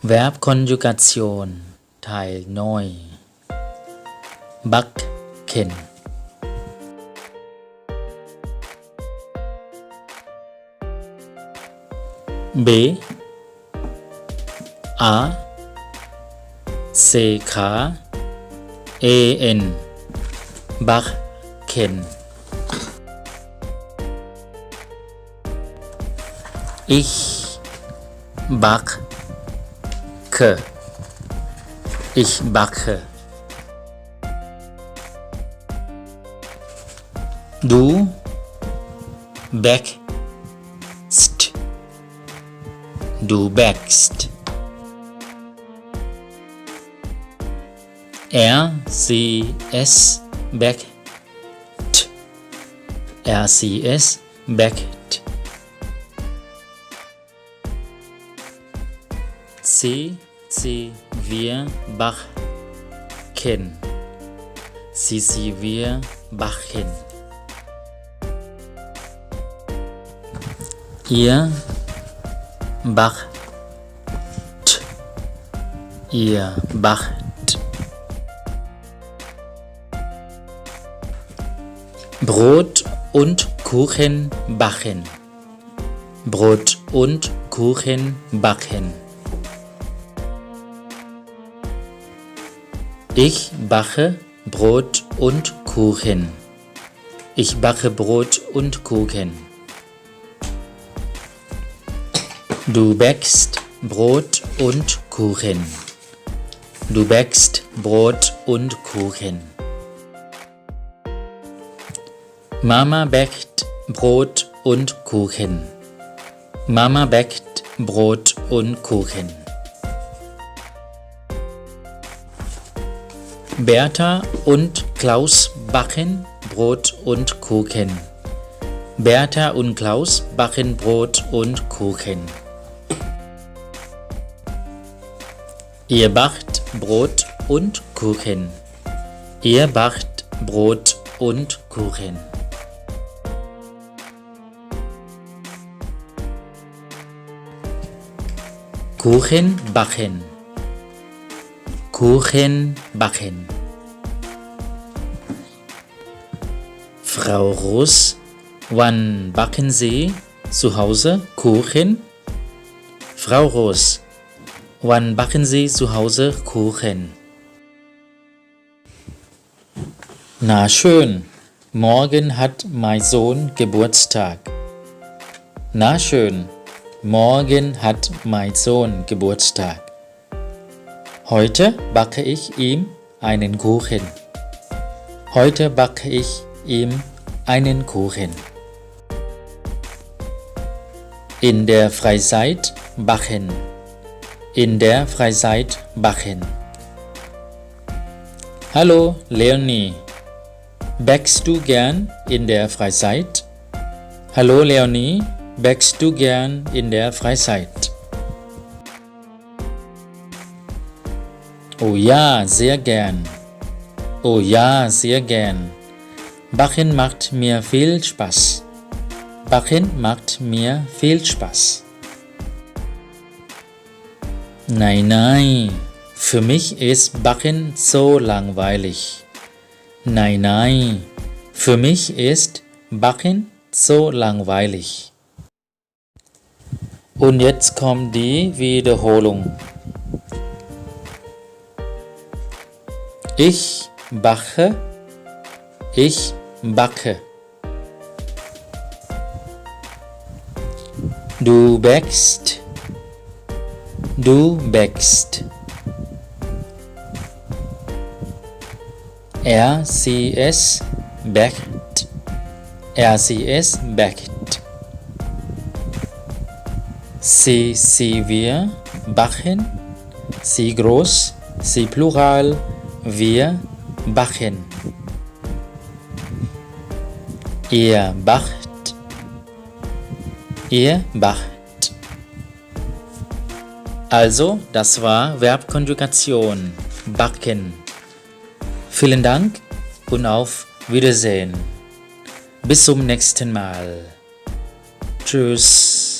Verbkonjugation Teil neu Backen B. A. C. K. E. N. Backen Ich backe. Ich backe. Du backst. Du backst. Er, sie, es backt. Er, sie, es backt. Sie, sie, wir backen Sie, sie, wir backen Ihr backt Ihr backt Brot und Kuchen backen Brot und Kuchen backen Ich backe Brot und Kuchen. Ich backe Brot und Kuchen. Du backst Brot und Kuchen. Du backst Brot und Kuchen. Mama backt Brot und Kuchen. Mama backt Brot und Kuchen. Bertha und Klaus backen Brot und Kuchen. Bertha und Klaus backen Brot und Kuchen. Ihr backt Brot und Kuchen. Ihr backt Brot und Kuchen. Kuchen backen. Kuchen backen. Frau Ros, wann backen Sie zu Hause Kuchen? Frau Ros, wann backen Sie zu Hause Kuchen? Na schön, morgen hat mein Sohn Geburtstag. Na schön, morgen hat mein Sohn Geburtstag. Heute backe ich ihm einen Kuchen. Heute backe ich ihm einen Kuchen. In der Freizeit backen. In der Freizeit backen. Hallo Leonie. Backst du gern in der Freizeit? Hallo Leonie, backst du gern in der Freizeit? Oh ja, sehr gern. Oh ja, sehr gern. Backen macht mir viel Spaß. Backen macht mir viel Spaß. Nein, nein, für mich ist Backen so langweilig. Nein, nein, für mich ist Backen so langweilig. Und jetzt kommt die Wiederholung. Ich backe, ich backe. Du backst, du backst. Er, sie, es backt, er, sie, es backt. Sie, sie, wir backen, sie groß, sie plural, wir backen. Ihr backt. Ihr backt. Also, das war Verbkonjugation. Backen. Vielen Dank und auf Wiedersehen. Bis zum nächsten Mal. Tschüss.